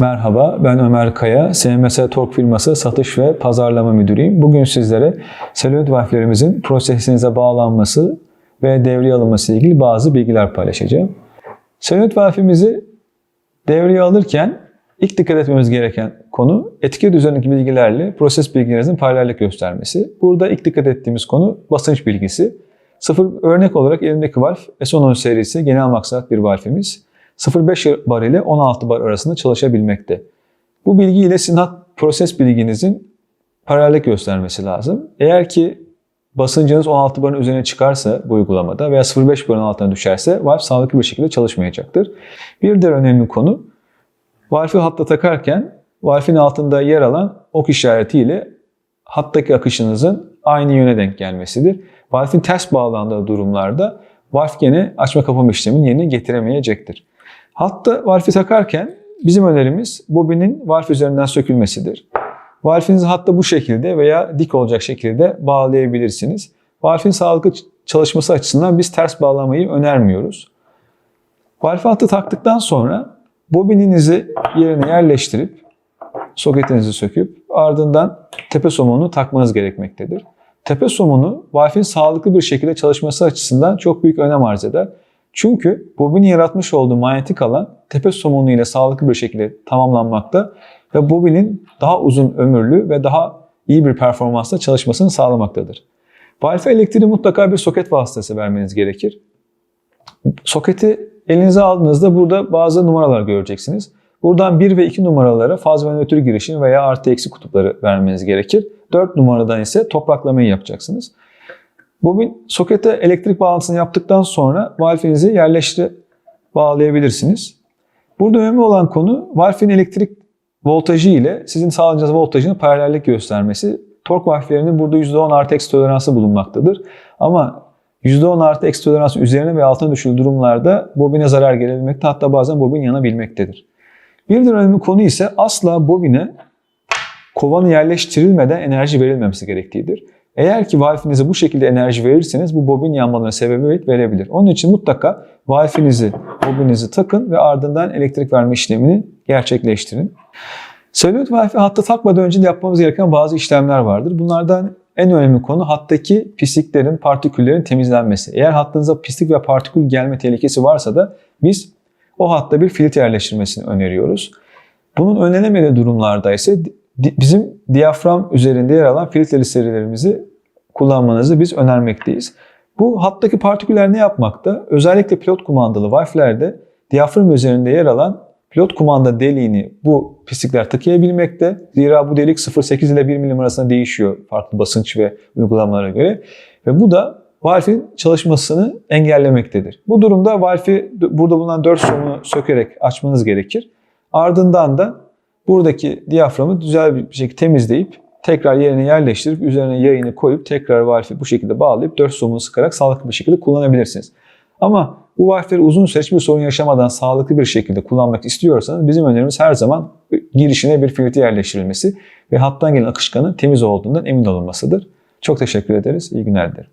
Merhaba, ben Ömer Kaya, SMS Tork firması satış ve pazarlama müdürüyüm. Bugün sizlere selülit valflerimizin prosesinize bağlanması ve devreye alınması ile ilgili bazı bilgiler paylaşacağım. Selülit valfimizi devreye alırken ilk dikkat etmemiz gereken konu etiket üzerindeki bilgilerle proses bilginizin paralellik göstermesi. Burada ilk dikkat ettiğimiz konu basınç bilgisi. Sıfır örnek olarak elimdeki valf S10 serisi genel maksat bir valfimiz. 0.5 bar ile 16 bar arasında çalışabilmekte. Bu bilgi ile sizin hat proses bilginizin paralellik göstermesi lazım. Eğer ki basıncınız 16 barın üzerine çıkarsa bu uygulamada veya 0.5 barın altına düşerse valf sağlıklı bir şekilde çalışmayacaktır. Bir diğer önemli konu valfi hatta takarken valfin altında yer alan ok işareti ile hattaki akışınızın aynı yöne denk gelmesidir. Valfin ters bağlandığı durumlarda valf gene açma kapama işlemini yerine getiremeyecektir. Hatta valfi takarken bizim önerimiz bobinin valf üzerinden sökülmesidir. Valfinizi hatta bu şekilde veya dik olacak şekilde bağlayabilirsiniz. Valfin sağlıklı çalışması açısından biz ters bağlamayı önermiyoruz. Valfi hattı taktıktan sonra bobininizi yerine yerleştirip soketinizi söküp ardından tepe somununu takmanız gerekmektedir. Tepe somunu valfin sağlıklı bir şekilde çalışması açısından çok büyük önem arz eder. Çünkü bobinin yaratmış olduğu manyetik alan tepe somunu ile sağlıklı bir şekilde tamamlanmakta ve bobinin daha uzun ömürlü ve daha iyi bir performansla çalışmasını sağlamaktadır. Valfe elektriği mutlaka bir soket vasıtası vermeniz gerekir. Soketi elinize aldığınızda burada bazı numaralar göreceksiniz. Buradan 1 ve 2 numaralara faz ve nötr girişim veya artı eksi kutupları vermeniz gerekir. 4 numaradan ise topraklamayı yapacaksınız. Bobin sokete elektrik bağlantısını yaptıktan sonra valfinizi yerleştir bağlayabilirsiniz. Burada önemli olan konu valfin elektrik voltajı ile sizin sağlayacağınız voltajın paralellik göstermesi. Tork valflerinin burada %10 artı eksi toleransı bulunmaktadır. Ama %10 artı eksi toleransı üzerine ve altına düşüldüğü durumlarda bobine zarar gelebilmekte hatta bazen bobin yanabilmektedir. Bir diğer önemli konu ise asla bobine kovanı yerleştirilmeden enerji verilmemesi gerektiğidir. Eğer ki valfinize bu şekilde enerji verirseniz bu bobin yanmalarına sebebiyet verebilir. Onun için mutlaka valfinizi, bobinizi takın ve ardından elektrik verme işlemini gerçekleştirin. Selülit valfi hatta takmadan önce de yapmamız gereken bazı işlemler vardır. Bunlardan en önemli konu hattaki pisliklerin, partiküllerin temizlenmesi. Eğer hattınıza pislik ve partikül gelme tehlikesi varsa da biz o hatta bir filtre yerleştirmesini öneriyoruz. Bunun önlenemediği durumlarda ise bizim diyafram üzerinde yer alan filtreli serilerimizi kullanmanızı biz önermekteyiz. Bu hattaki partiküller ne yapmakta? Özellikle pilot kumandalı valflerde diyafram üzerinde yer alan pilot kumanda deliğini bu pislikler tıkayabilmekte. Zira bu delik 0.8 ile 1 milim arasında değişiyor farklı basınç ve uygulamalara göre. Ve bu da valfin çalışmasını engellemektedir. Bu durumda valfi burada bulunan 4 somunu sökerek açmanız gerekir. Ardından da buradaki diyaframı güzel bir şekilde temizleyip tekrar yerine yerleştirip üzerine yayını koyup tekrar valfi bu şekilde bağlayıp 4 somunu sıkarak sağlıklı bir şekilde kullanabilirsiniz. Ama bu valfleri uzun süre hiçbir sorun yaşamadan sağlıklı bir şekilde kullanmak istiyorsanız bizim önerimiz her zaman girişine bir filtre yerleştirilmesi ve hattan gelen akışkanın temiz olduğundan emin olunmasıdır. Çok teşekkür ederiz. İyi günler dilerim.